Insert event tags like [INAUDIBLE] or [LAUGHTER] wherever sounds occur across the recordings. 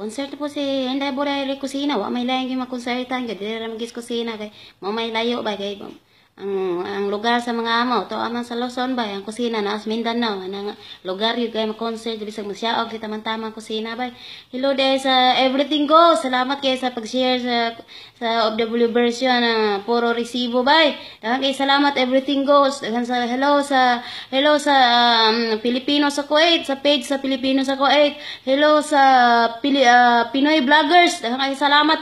Concert po si Henday Borelli Kusina. Wa may laing yung makonsertan. Kaya dili ra magis kusina. Kay mamay layo ba. Kay ang ang lugar sa mga amo to aman sa Luzon ba ang kusina na as Mindanao. Ang lugar yun kay concert bisag magsiyaog kita man tamang kusina ba hello day sa everything go. Salamat kay sa pag-share sa sa OFW version na puro resibo ba daghang kay salamat everything goes daghang sa hello sa hello sa um, Pilipino sa Kuwait sa page sa Pilipino sa Kuwait. Hello sa Pili, uh, Pinoy vloggers. Daghang kay salamat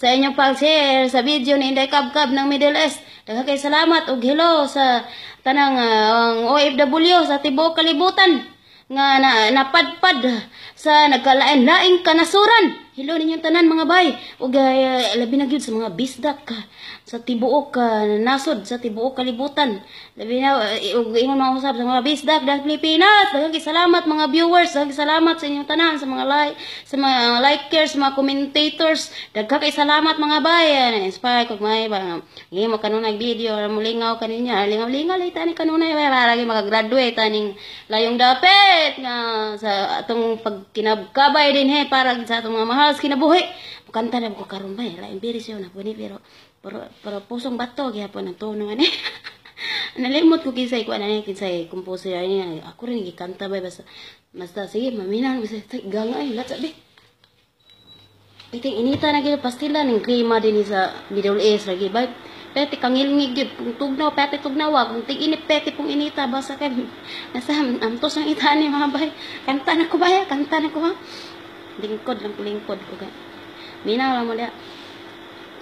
sa inyong pag-share sa video ni Inday Kabkab ng Middle East kay salamat ug hello sa tanang uh, OFW sa tibuok kalibutan nga na, napadpad sa nagkalain-laing kanasuran. Hello ninyong tanan mga bay. Ug uh, labi na sa mga bisdak sa tibuok uh, nasod sa tibuok kalibutan. Labi na uh, ug ingon mga usab sa mga bisdak dal Pilipinas. Daghang salamat mga viewers, daghang salamat sa inyong tanan sa mga like sa mga likers, mga commentators. Daghang salamat mga bay. Uh, inspire kog may ba mo kanunay video mulingaw kaninya lingaw-lingaw lay tani kanunay para lagi makagraduate taning layong dapit nga sa atong pagkinabkabay din he para sa atong mga mahal sa kinabuhi kanta na ko karon ba lain biri siya na puni pero pero pero pusong bato gyapon ang tono ani [LAUGHS] nalimot ko kinsay ko ani kinsay composer ani ako rin gikanta ba basta basta sige maminan basta gangay lat sabi Iting inita na gid pastila ning klima din sa Middle East lagi ba peti kangilngig gid kung tugnaw peti tugnawa kung tig init peti pong inita basa kay [LAUGHS] nasa amtos ng itani mga bay. Kanta na ko ba ya kanta na ko ha lingkod lang lingkod ko minaw lang mo dia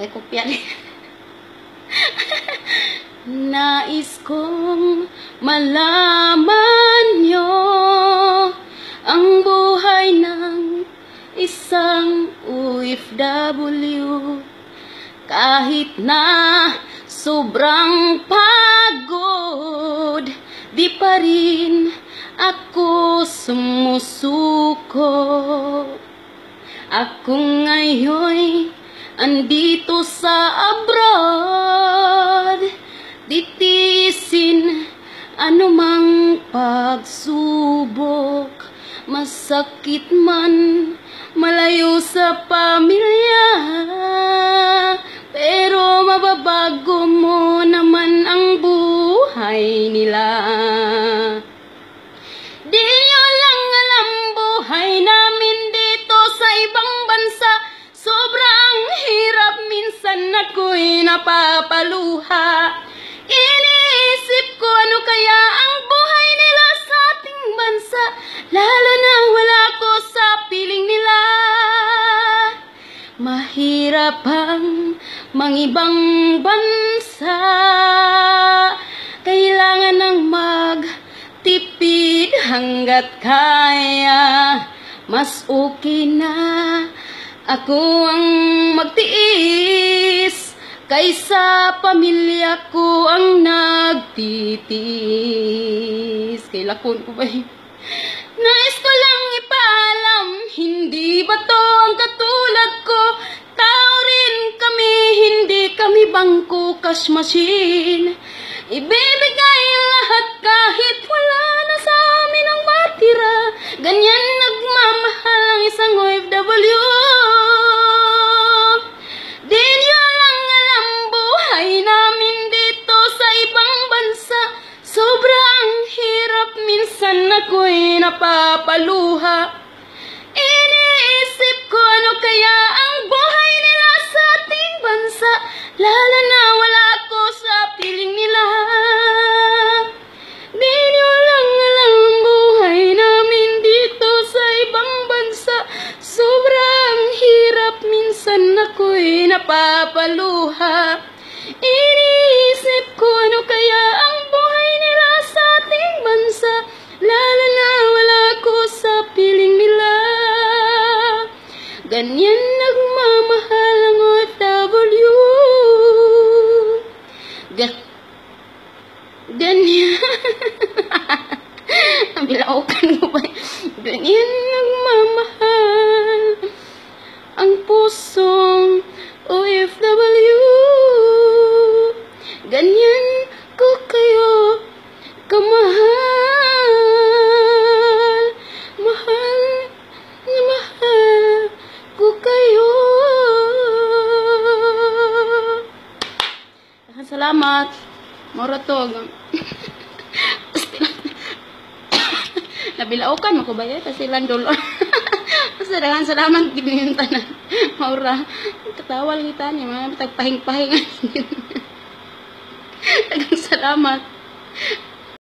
kay kopya [LAUGHS] Nais kong malaman nyo ang buhay ng isang OFW kahit na sobrang pagod, di pa rin ako sumusuko. Ako ngayon andito sa abroad, titisin anumang pagsubok, masakit man malayo sa pamilya. Pero mababago mo naman ang buhay nila. Di nyo lang alam buhay namin dito sa ibang bansa. Sobrang hirap minsan ako'y napapaluha. Mahirap ang mangibang bansa. Kailangan ng magtipid hanggat kaya. Mas okay na ako ang magtiis Kaysa pamilya ko ang nagtitiis. Kailakon ko ba Nais cash machine. Ibibigay lahat kahit wala na sa amin ang matira. Ganyan nagmamahal ang isang OFW. Di nyo lang alam buhay namin dito sa ibang bansa. Sobrang hirap minsan ako'y napapaluha. Iniisip ko ano kaya ang buhay Lalo na wala ako sa piling nila. Di nyo lang alam buhay namin dito sa ibang bansa. Sobrang hirap minsan ako'y napapaluha. Iniisip ko ano kaya ang buhay nila sa ating bansa. Lalo na wala ko sa piling nila. Ganyan Yan nagmamahal ang pusong OFW. Ganyan ko kayo kamahal. Mahal na mahal ko kayo. Salamat. Moratog. Nabilaukan mo ko ba yan? Kasi. Kasi [LAUGHS] dagan salamat yung tanan. Maura. Katawal kita niya. Mga tagpahing-pahing. [LAUGHS] Dagang salamat.